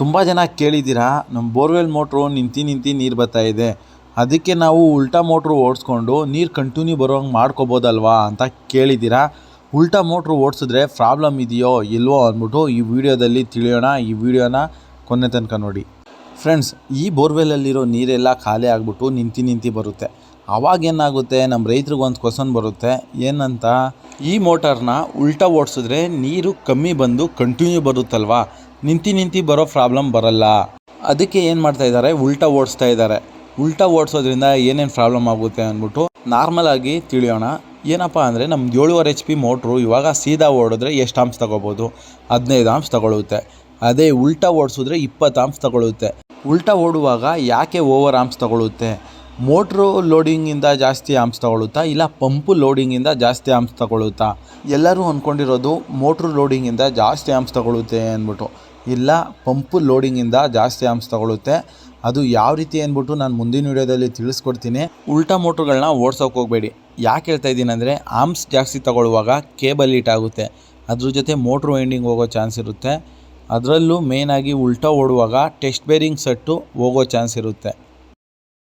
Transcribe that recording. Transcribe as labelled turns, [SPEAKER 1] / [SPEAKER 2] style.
[SPEAKER 1] ತುಂಬ ಜನ ಕೇಳಿದ್ದೀರಾ ನಮ್ಮ ಬೋರ್ವೆಲ್ ಮೋಟ್ರು ನಿಂತು ನಿಂತು ನೀರು ಬರ್ತಾ ಇದೆ. ಅದಕ್ಕೆ ನಾವು ಉಲ್ಟಾ ಮೋಟ್ರು ಓಡಿಸ್ಕೊಂಡು ನೀರು ಕಂಟಿನ್ಯೂ ಬರೋಂಗೆ ಮಾಡ್ಕೋಬೋದಲ್ವಾ ಅಂತ ಕೇಳಿದ್ದೀರಾ? ಉಲ್ಟಾ ಮೋಟ್ರು ಓಡಿಸಿದ್ರೆ ಪ್ರಾಬ್ಲಮ್ ಇದೆಯೋ ಇಲ್ವೋ ಅಂದ್ಬಿಟ್ಟು ಈ ವಿಡಿಯೋದಲ್ಲಿ ತಿಳಿಯೋಣ. ಈ ವಿಡಿಯೋನ ಕೊನೆ ತನಕ ನೋಡಿ. ಫ್ರೆಂಡ್ಸ್, ಈ ಬೋರ್ವೆಲಲ್ಲಿರೋ ನೀರೆಲ್ಲ ಖಾಲಿ ಆಗಿಬಿಟ್ಟು ನಿಂತು ನಿಂತು ಬರುತ್ತೆ. ಆವಾಗ ಏನಾಗುತ್ತೆ ನಮ್ಮ ರೈತ್ರಿಗೊಂದು ಕ್ವಶನ್ ಬರುತ್ತೆ, ಏನಂತ? ಈ ಮೋಟಾರ್ನ ಉಲ್ಟಾ ಓಡಿಸಿದ್ರೆ ನೀರು ಕಮ್ಮಿ ಬಂದು ಕಂಟಿನ್ಯೂ ಬರುತ್ತಲ್ವಾ? ನಿಂತಿ ನಿಂತಿ ಬರೋ ಪ್ರಾಬ್ಲಮ್ ಬರಲ್ಲ. ಅದಕ್ಕೆ ಏನು ಮಾಡ್ತಾ ಇದ್ದಾರೆ? ಉಲ್ಟಾ ಓಡಿಸ್ತಾ ಇದ್ದಾರೆ. ಉಲ್ಟಾ ಓಡಿಸೋದ್ರಿಂದ ಏನೇನು ಪ್ರಾಬ್ಲಮ್ ಆಗುತ್ತೆ ಅಂದ್ಬಿಟ್ಟು ನಾರ್ಮಲ್ ಆಗಿ ತಿಳಿಯೋಣ. ಏನಪ್ಪ ಅಂದರೆ ನಮ್ದು ಏಳುವರೆ ಎಚ್ ಪಿ ಮೋಟ್ರು ಇವಾಗ ಸೀದಾ ಓಡಿದ್ರೆ ಎಷ್ಟು ಆಮ್ಸ್ ತಗೋಬೋದು? ಹದಿನೈದು ಆಮ್ಸ್ ತಗೊಳ್ಳುತ್ತೆ ಅದೇ ಉಲ್ಟಾ ಓಡಿಸಿದ್ರೆ ಇಪ್ಪತ್ತು ಆಮ್ಸ್ ತಗೊಳುತ್ತೆ. ಉಲ್ಟಾ ಓಡುವಾಗ ಯಾಕೆ ಓವರ್ ಆಮ್ಸ್ ತಗೊಳುತ್ತೆ? ಮೋಟ್ರು ಲೋಡಿಂಗಿಂದ ಜಾಸ್ತಿ ಆಮ್ಸ್ ತಗೊಳುತ್ತಾ ಇಲ್ಲ ಪಂಪು ಲೋಡಿಂಗಿಂದ ಜಾಸ್ತಿ ಆಮ್ಸ್ ತಗೊಳುತ್ತಾ ಎಲ್ಲರೂ ಅಂದ್ಕೊಂಡಿರೋದು ಮೋಟ್ರು ಲೋಡಿಂಗಿಂದ ಜಾಸ್ತಿ ಆಮ್ಸ್ ತಗೊಳುತ್ತೆ ಅಂದ್ಬಿಟ್ಟು. ಇಲ್ಲ, ಪಂಪು ಲೋಡಿಂಗಿಂದ ಜಾಸ್ತಿ ಆಮ್ಸ್ ತಗೊಳುತ್ತೆ ಅದು ಯಾವ ರೀತಿ ಅಂದ್ಬಿಟ್ಟು ನಾನು ಮುಂದಿನ ವಿಡಿಯೋದಲ್ಲಿ ತಿಳಿಸ್ಕೊಡ್ತೀನಿ. ಉಲ್ಟಾ ಮೋಟ್ರುಗಳನ್ನ ಓಡ್ಸೋಕೆ ಹೋಗಬೇಡಿ. ಯಾಕೆ ಹೇಳ್ತಾ ಇದ್ದೀನಿ ಅಂದರೆ, ಆಮ್ಸ್ ಜಾಸ್ತಿ ತಗೊಳ್ಳುವಾಗ ಕೇಬಲ್ ಹೀಟ್ ಆಗುತ್ತೆ. ಅದ್ರ ಜೊತೆ ಮೋಟ್ರು ವೈಂಡಿಂಗ್ ಹೋಗೋ ಚಾನ್ಸ್ ಇರುತ್ತೆ. ಅದರಲ್ಲೂ ಮೇನಾಗಿ ಉಲ್ಟಾ ಓಡುವಾಗ ಟೆಸ್ಟ್ ಬೇರಿಂಗ್ ಸೆಟ್ಟು ಹೋಗೋ ಚಾನ್ಸ್ ಇರುತ್ತೆ.